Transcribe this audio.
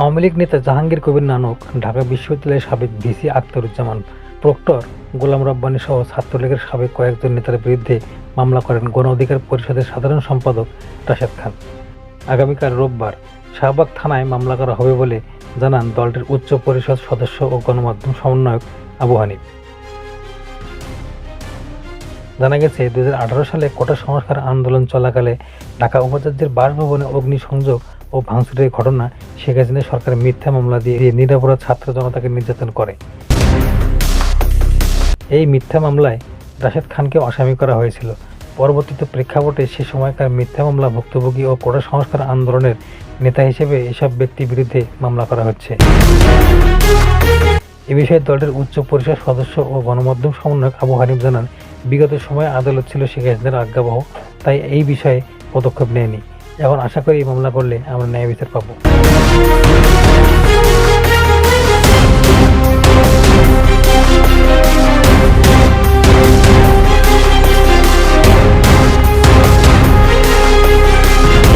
আওয়ামী লীগ নেতা জাহাঙ্গীর কবির নানক, ঢাকা বিশ্ববিদ্যালয়ের সাবেক ভিসি আখতারুজ্জামান, প্রক্টর গোলাম রব্বানী সহ ছাত্রলীগের সাবেক কয়েকজন নেতার বিরুদ্ধে মামলা করেন গণ অধিকার পরিষদের সাধারণ সম্পাদক রাশেদ খান। আগামীকাল রোববার শাহবাগ থানায় মামলা করা হবে বলে জানান দলটির উচ্চ পরিষদ সদস্য ও গণমাধ্যম সমন্বয়ক আবু হানিফ। জানা গেছে দু হাজার আঠারো সালে কোটা সংস্কার আন্দোলন চলাকালে ঢাকা উপাচার্যের বাসভবনে অগ্নিসংযোগ ও ভাঙচুরের ঘটনা শেখ হাসিনা সরকার মিথ্যা মামলা দিয়ে নিরাপরাধ ছাত্র জনতাকে নির্যাতন করে। এই মিথ্যা মামলায় রাশেদ খানকে আসামি করা হয়েছিল। পরবর্তীতে প্রেক্ষাপটে সে সময়কার মিথ্যা মামলা ভুক্তভোগী ও কোটা সংস্কার আন্দোলনের নেতা হিসেবে এসব ব্যক্তির বিরুদ্ধে মামলা করা হচ্ছে। এ বিষয়ে দলটির উচ্চ পরিষদ সদস্য ও গণমাধ্যম সমন্বয়ক আবু হানিফ জানান বিগত সময় আদালত ছিল শেখ হাসিনার আজ্ঞাবহ, তাই এই বিষয়ে পদক্ষেপ নেয়নি। এখন আশা করি এই মামলা করলে আমরা ন্যায় বিচার পাবো।